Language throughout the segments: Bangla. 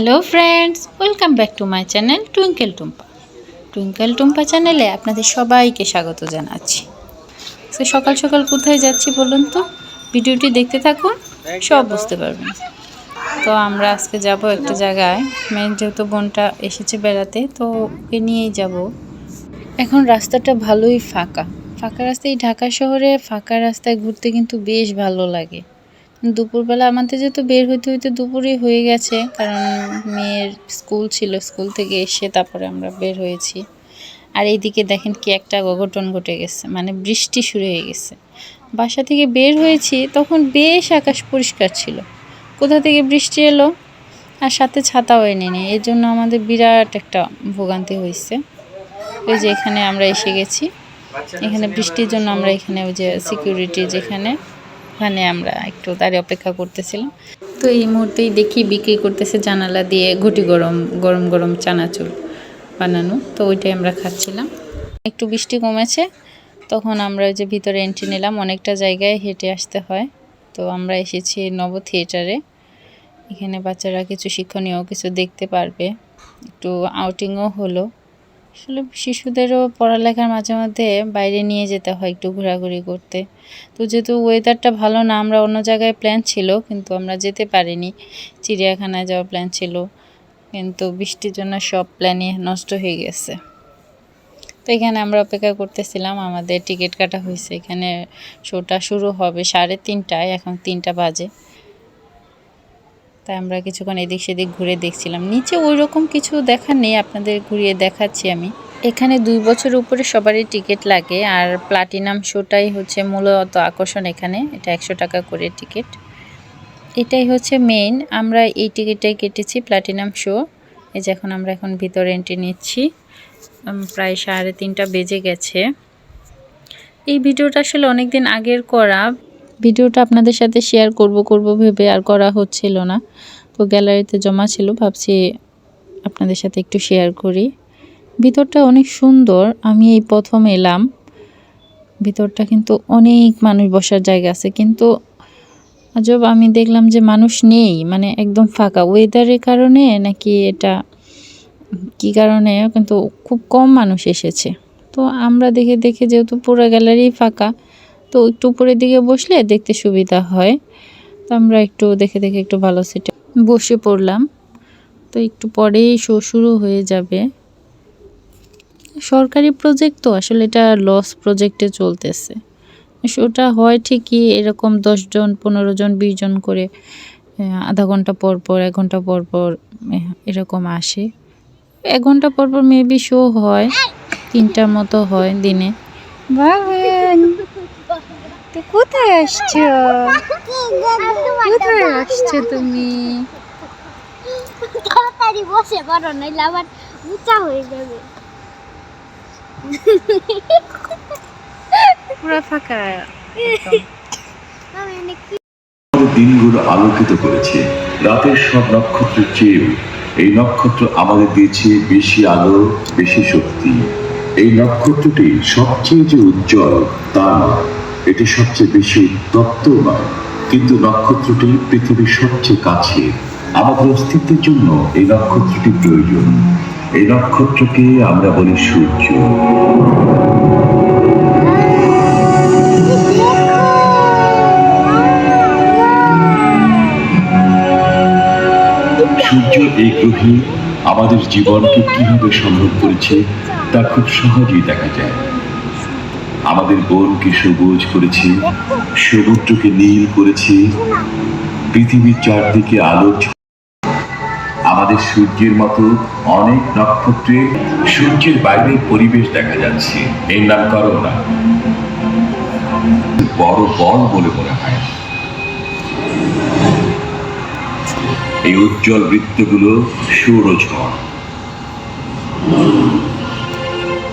Hello friends welcome back to my channel Twinkle Tumpa Twinkle Tumpa চ্যানেলে আপনাদের সবাইকে স্বাগত জানাচ্ছি। তো সকাল সকাল কোথায় যাচ্ছি বলুন তো? ভিডিওটি দেখতে থাকুন, সব বুঝতে পারবেন। তো আমরা আজকে যাব একটা জায়গায় মেন যেহেতু বোনটা এসেছে বেড়াতে, তো ওকে নিয়েই যাব। এখন রাস্তাটা ভালোই ফাঁকা। ফাঁকা রাস্তায় ঢাকা শহরে ফাঁকা রাস্তায় ঘুরতে কিন্তু বেশ ভালো লাগে। দুপুরবেলা আমাদের যেহেতু বের হইতে হইতে দুপুরই হয়ে গেছে, কারণ মেয়ের স্কুল ছিল, স্কুল থেকে এসে তারপরে আমরা বের হয়েছি। আর এইদিকে দেখেন কি একটা অঘটন ঘটে গেছে মানে বৃষ্টি শুরু হয়ে গেছে। বাসা থেকে বের হয়েছি, তখন বেশ আকাশ পরিষ্কার ছিল। কোথা থেকে বৃষ্টি এলো? আর সাথে ছাতাও এনে নেই, এর জন্য আমাদের বিরাট একটা ভোগান্তি হয়েছে। ওই যে এখানে আমরা এসে গেছি, এখানে বৃষ্টির জন্য আমরা এখানে ওই যে সিকিউরিটি যেখানে ওখানে আমরা একটু দাঁড়িয়ে অপেক্ষা করতেছিলাম। তো এই মুহূর্তেই দেখি বিক্রি করতেছে জানালা দিয়ে ঘুটি গরম গরম গরম চানাচুর বানানো। তো ওইটাই আমরা খাচ্ছিলাম। একটু বৃষ্টি কমেছে তখন আমরা ওই যে ভিতরে এন্ট্রি নিলাম অনেকটা জায়গায় হেঁটে আসতে হয়। তো আমরা এসেছি নব থিয়েটারে। এখানে বাচ্চারা কিছু শিক্ষণীয় কিছু দেখতে পারবে। একটু আউটিংও হলো। আসলে শিশুদেরও পড়ালেখার মাঝে মধ্যে বাইরে নিয়ে যেতে হয় একটু ঘোরাঘুরি করতে। তো যেহেতু ওয়েদারটা ভালো না, আমরা অন্য জায়গায় প্ল্যান ছিল, কিন্তু আমরা যেতে পারিনি। চিড়িয়াখানায় যাওয়ার প্ল্যান ছিল, কিন্তু বৃষ্টির জন্য সব প্ল্যানই নষ্ট হয়ে গেছে। তো এখানে আমরা অপেক্ষা করতেছিলাম, আমাদের টিকিট কাটা হয়েছে। এখানে শোটা শুরু হবে সাড়ে তিনটায়, এখন তিনটা বাজে। তাই আমরা কিছুক্ষণ এদিক সেদিক ঘুরে দেখছিলাম। নিচে ওই রকম কিছু দেখার নেই, আপনাদের ঘুরিয়ে দেখাচ্ছি আমি। এখানে দুই বছর উপরে সবারই টিকিট লাগে, আর প্লাটিনাম শোটাই হচ্ছে মূলত আকর্ষণ এখানে। এটা একশো টাকা করে টিকিট। এটাই হচ্ছে মেইন আমরা এই টিকিটটাই কেটেছি, প্লাটিনাম শো। এই যে এখন আমরা এখন ভিতরে এন্ট্রি নিচ্ছি। প্রায় সাড়ে তিনটা বেজে গেছে। এই ভিডিওটা আসলে অনেক দিন আগের করা। ভিডিওটা আপনাদের সাথে শেয়ার করব করব ভেবে আর করা হচ্ছিল না। তো গ্যালারিতে জমা ছিল, ভাবছি আপনাদের সাথে একটু শেয়ার করি। ভিতরটা অনেক সুন্দর, আমি এই প্রথম এলাম। ভিতরটা কিন্তু অনেক মানুষ বসার জায়গা আছে, কিন্তু আজব, আমি দেখলাম যে মানুষ নেই মানে একদম ফাঁকা। ওয়েদারের কারণে নাকি এটা, কি কারণে, কিন্তু খুব কম মানুষ এসেছে। তো আমরা দেখে দেখে যেহেতু পুরো গ্যালারি ফাঁকা তো একটু উপরের দিকে বসলে দেখতে সুবিধা হয়। তো আমরা একটু দেখে দেখে একটু ভালো সিটে বসে পড়লাম। তো একটু পরেই শো শুরু হয়ে যাবে। সরকারি প্রজেক্ট তো আসলে এটা লস প্রজেক্টে চলতেছে। শোটা হয় ঠিকই এরকম দশজন পনেরো জন, বিশ জন করে আধা ঘণ্টা পর পর, এক ঘণ্টা পর পর এরকম আসে। এক ঘণ্টা পর পর মেবি শো হয়। তিনটার মতো হয় দিনে। কোথায় আসছো? কোথায় আসছো তুমি? তাড়াতাড়ি বসে পারো নাইলে আবার উঁচা হয়ে যাবে। পুরো ফাঁকা। দিনগুলো আলোকিত করেছে। রাতের সব নক্ষত্রের চেয়েও এই নক্ষত্র আমাদের দিয়েছে বেশি আলো বেশি শক্তি। এই নক্ষত্রটি সবচেয়ে যে উজ্জ্বল তা নয়। এটি সবচেয়ে বেশি নয় কিন্তু নক্ষত্রটি পৃথিবীর সবচেয়ে কাছে। আমাদের অস্তিত্বের জন্য এই নক্ষত্রটি প্রয়োজন। এই নক্ষত্রকে আমরা বলি সূর্য। সূর্য এই গ্রহে আমাদের জীবনকে কীভাবে সম্ভব করেছে তা খুব সহজেই দেখা যায়। আমাদের বনকে সবুজ করেছে, সমুদ্রকে নীল করেছে, পৃথিবীর চারদিকে আলো আমাদের সূর্যের মতো অনেক নক্ষত্রে সূর্যের বাইরে পরিবেশ দেখা যাচ্ছে। এর নাম করোনা। বড় বল বলে মনে হয়। এই উজ্জ্বল বৃত্তগুলো সৌরঝড়।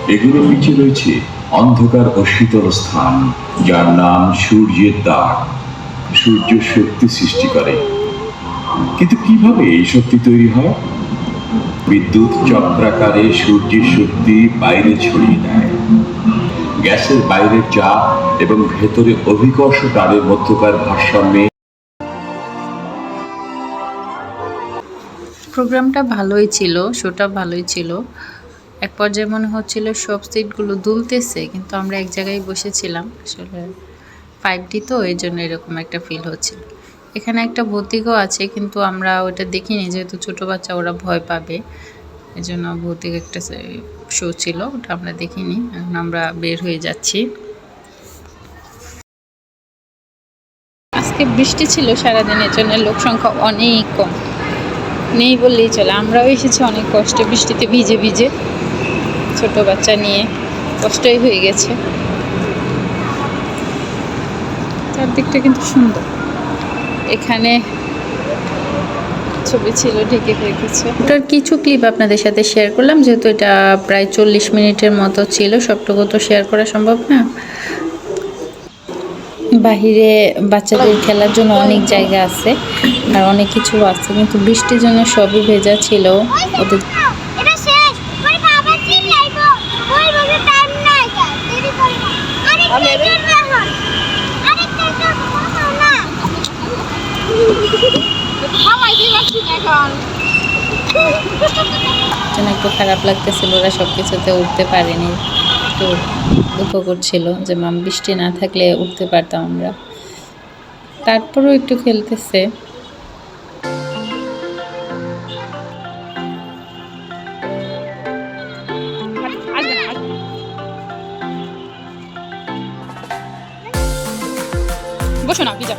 এগুলো নিচে রয়েছে অন্ধকার ও শীতল স্থান, যার নাম সূর্যের দ্বার। সূর্য শক্তি সৃষ্টি করে। কিন্তু কীভাবে এই শক্তি তৈরি হয়? বিদ্যুৎ চক্রাকারে সূর্যের শক্তি বাইরে ছড়িয়ে দেয়। গ্যাসের বাইরের চাপ এবং ভেতরে অভিকর্ষ তারের মধ্যকার ভারসাম্যে প্রোগ্রামটা ভালোই ছিল, শোটা ভালোই ছিল। এক পর্যায়ে মনে হচ্ছিল সব সিটগুলো দুলতেছে, কিন্তু আমরা এক জায়গায় বসেছিলাম। আসলে ফাইভ ডি তো এই জন্য এরকম একটা ফিল হচ্ছিল। এখানে একটা ভৌতিকও আছে, কিন্তু আমরা ওটা দেখিনি, যেহেতু ছোট বাচ্চা, ওরা ভয় পাবে। এই জন্য ভৌতিক একটা শো ছিল, ওটা আমরা দেখিনি। এখন আমরা বের হয়ে যাচ্ছি। আজকে বৃষ্টি ছিল সারাদিনের জন্য লোক সংখ্যা অনেক কম। নেই বললেই চলে। আমরাও এসেছি অনেক কষ্টে, বৃষ্টিতে ভিজে ভিজে। ছোট বাচ্চা নিয়ে কষ্টই হয়ে গেছে। চারদিকটা কিন্তু সুন্দর। এখানে ছবি ছিল, ঢেকে রেখেছে। ওটার কিছু ক্লিপ আপনাদের সাথে শেয়ার করলাম, যেহেতু এটা প্রায় চল্লিশ মিনিটের মতো ছিল, সবটুকু তো শেয়ার করা সম্ভব না। বাহিরে বাচ্চাদের খেলার জন্য অনেক জায়গা আছে, আর অনেক কিছু আছে, কিন্তু বৃষ্টির জন্য সবই ভেজা ছিল। ওদের এটা শেষ পরীক্ষা আবার দিন লাইব ওই বলে টাইম নাই কা দেরি করব আরেকটা করবে এখন আরেকটা করব না খাওয়াই দিলাছি এখন একটু খারাপ লাগতেছিল, ওরা সব কিছুতে উঠতে পারেনি। একটু দুঃখ করছিল যে মাম বৃষ্টি না থাকলে উঠতে পারতাম আমরা। তারপরেও একটু খেলতেছে। বসো না পিজা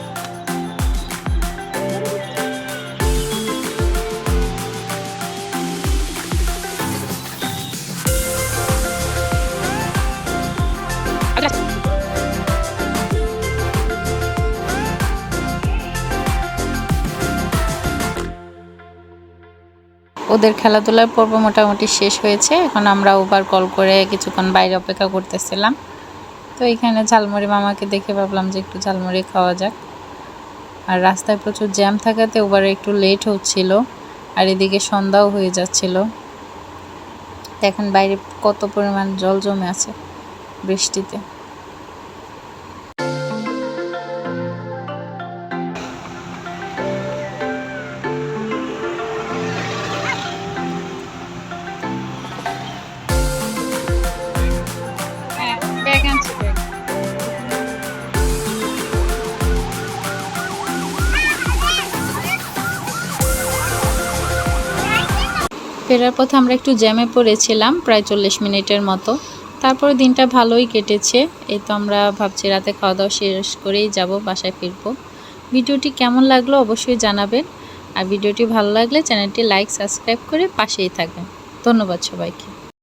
ওদের খেলাধুলার পর্ব মোটামুটি শেষ হয়েছে। এখন আমরা ওভার কল করে কিছুক্ষণ বাইরে অপেক্ষা করতেছিলাম। তো এখানে ঝালমুড়ি মামাকে দেখে ভাবলাম যে একটু ঝালমুড়ি খাওয়া যাক। আর রাস্তায় প্রচুর জ্যাম থাকাতে ওভারে একটু লেট হচ্ছিল আর এদিকে সন্ধ্যাও হয়ে যাচ্ছিল। দেখেন বাইরে কত পরিমাণ জল জমে আছে বৃষ্টিতে। ফেরার পথে আমরা একটু জ্যামে পড়েছিলাম, প্রায় চল্লিশ মিনিটের মতো। তারপর দিনটা ভালোই কেটেছে। এই তো আমরা ভাবছি রাতে খাওয়া দাওয়া শেষ করেই যাব, বাসায় ফিরব। ভিডিওটি কেমন লাগল অবশ্যই জানাবেন। আর ভিডিওটি ভালো লাগলে চ্যানেলটি লাইক, সাবস্ক্রাইব করে পাশেই থাকবেন। ধন্যবাদ সবাইকে।